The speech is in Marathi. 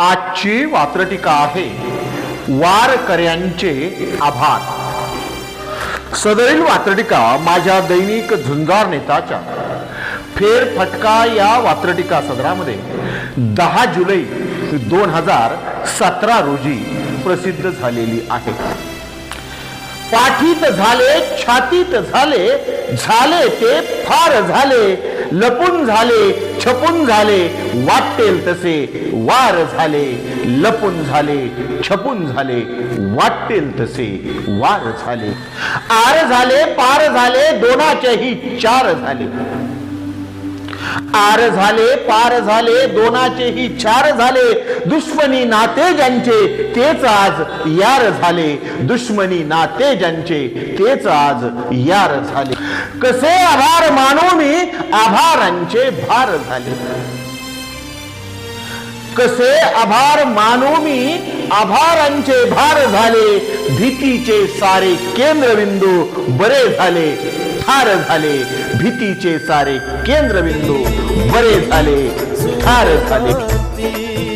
आजची वात्रटिका आहे वारकऱ्यांचे आभार. सदरील वात्रटिका माझ्या दैनिक झुंजार नेताच्या. फेरफटका या वात्रटिका सदरामध्ये. दहा जुलै दोन हजार सतरा रोजी प्रसिद्ध झालेली आहे. पाठीत झाले छातीत झाले झाले ते फार झाले. लपून झाले छपून झाले वाटेल तसे वार झाले लपून झाले छपून झाले वाटेल तसे वार झाले. आर झाले पार झाले दोनाचेही चार झाले. आर झाले पार झाले दोनाचेही चार झाले. दुश्मनी नाते ज्यांचे तेच आज यार झाले. दुश्मनी नाते ज्यांचे तेच आज यार झाले. कसे आभार मानू मी? आभारांचे भार झाले. कसे आभार मानू मी? आभारांचे भार झाले. भीतीचे सारे केंद्रबिंदू बरे झाले. ठार झाले. भीतीचे सारे केंद्रबिंदू बरे झाले. ठार झाले.